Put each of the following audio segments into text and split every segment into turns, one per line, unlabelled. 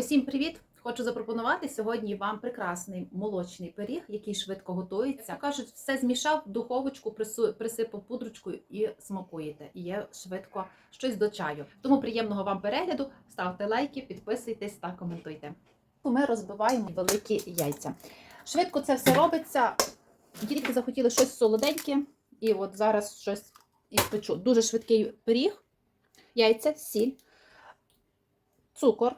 Усім привіт! Хочу запропонувати сьогодні вам прекрасний молочний пиріг, який швидко готується. Кажуть, все змішав духовочку, присипав пудрочкою і смакуєте. І є швидко щось до чаю. Тому приємного вам перегляду, ставте лайки, підписуйтесь та коментуйте. Ми розбиваємо великі яйця. Швидко це все робиться. Дітки захотіли щось солоденьке, і от зараз щось і. Дуже швидкий пиріг, яйця, сіль, цукор.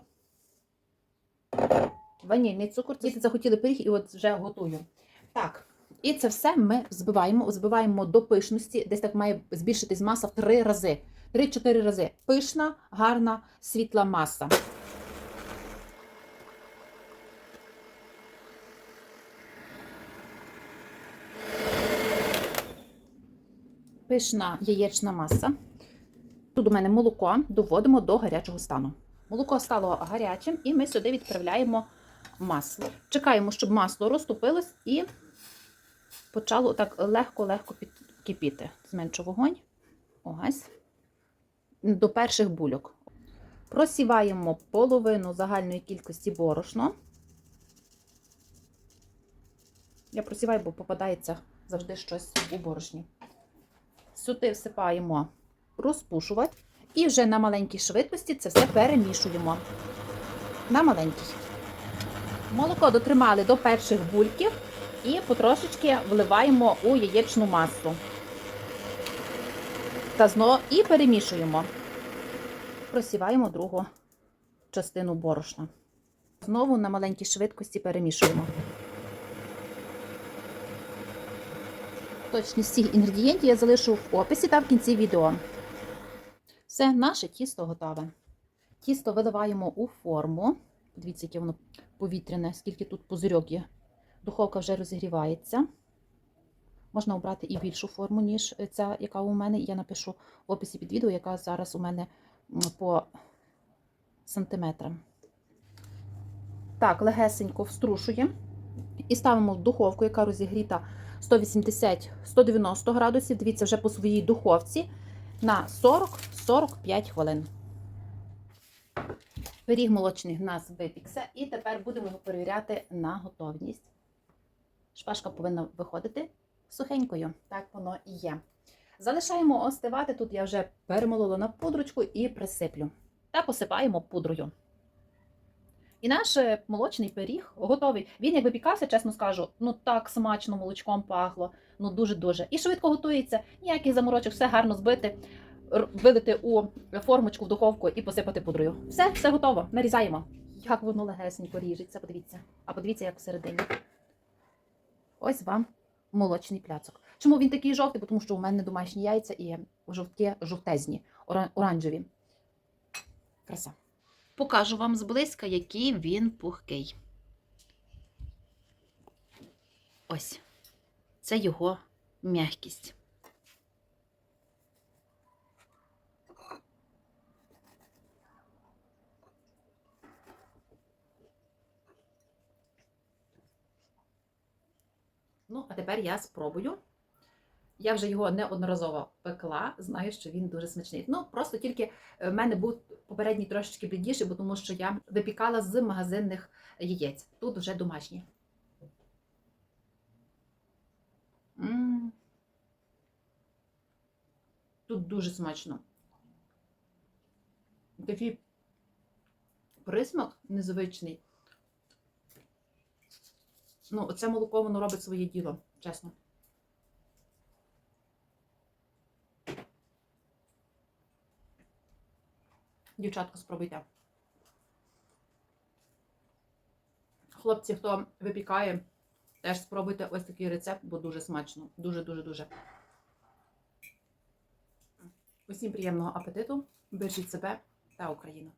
Ванільний цукор. Діти захотіли пиріг і от вже готую. Так, і це все ми збиваємо, збиваємо до пишності. Десь так має збільшитись маса в три рази. 3-4 рази. Пишна, гарна, світла маса. Пишна яєчна маса. Тут у мене молоко доводимо до гарячого стану. Молоко стало гарячим, і ми сюди відправляємо масло. Чекаємо, щоб масло розтопилось і почало так легко-легко кипіти. Зменшу вогонь. Ось. До перших бульок. Просіваємо половину загальної кількості борошна. Я просіваю, бо попадається завжди щось у борошні. Сюди всипаємо розпушувати. І вже на маленькій швидкості це все перемішуємо. На маленькій. Молоко дотримали до перших бульків і потрошечки вливаємо у яєчну масу. Та знову і перемішуємо. Просіваємо другу частину борошна. Знову на маленькій швидкості перемішуємо. Точність всіх інгредієнтів я залишу в описі та в кінці відео. Все, наше тісто готове. Тісто виливаємо у форму. Подивіться, яке воно повітряне, скільки тут пузирьок є. Духовка вже розігрівається. Можна обрати і більшу форму, ніж ця, яка у мене. Я напишу в описі під відео, яка зараз у мене по сантиметрам. Так, легесенько вструшуємо. І ставимо в духовку, яка розігріта 180-190 градусів. Дивіться, вже по своїй духовці на 40-45 хвилин. Пиріг молочний в нас випікся, і тепер будемо його перевіряти на готовність. Шпажка повинна виходити сухенькою, так воно і є. Залишаємо остивати. Тут я вже перемолола на пудрочку і присиплю. Та посипаємо пудрою. І наш е, молочний пиріг готовий. Він, як випікався, чесно скажу, ну так смачно молочком пахло, ну дуже-дуже. І швидко готується, ніяких заморочок, все гарно збити, вилити у формочку в духовку і посипати пудрою. Все, все готово. Нарізаємо. Як воно легесенько ріжеться, подивіться. А подивіться, як всередині. Ось вам молочний пляцок. Чому він такий жовтий? Тому що у мене домашні яйця і жовтки жовтезні, оранжеві. Краса. Покажу вам зблизька, який він пухкий. Ось. Це його м'якість. Ну, а тепер я спробую. Я вже його неодноразово пекла, знаю, що він дуже смачний. Ну, просто тільки е, в мене був попередній трошечки блідіший, бо тому що я випікала з магазинних яєць. Тут вже домашні. М. Тут дуже смачно. Такий присмак незвичний. Ну, оце молоко воно робить своє діло, чесно. Дівчатка, спробуйте. Хлопці, хто випікає, теж спробуйте ось такий рецепт, бо дуже смачно. Дуже-дуже-дуже. Усім приємного апетиту. Бережіть себе та Україну.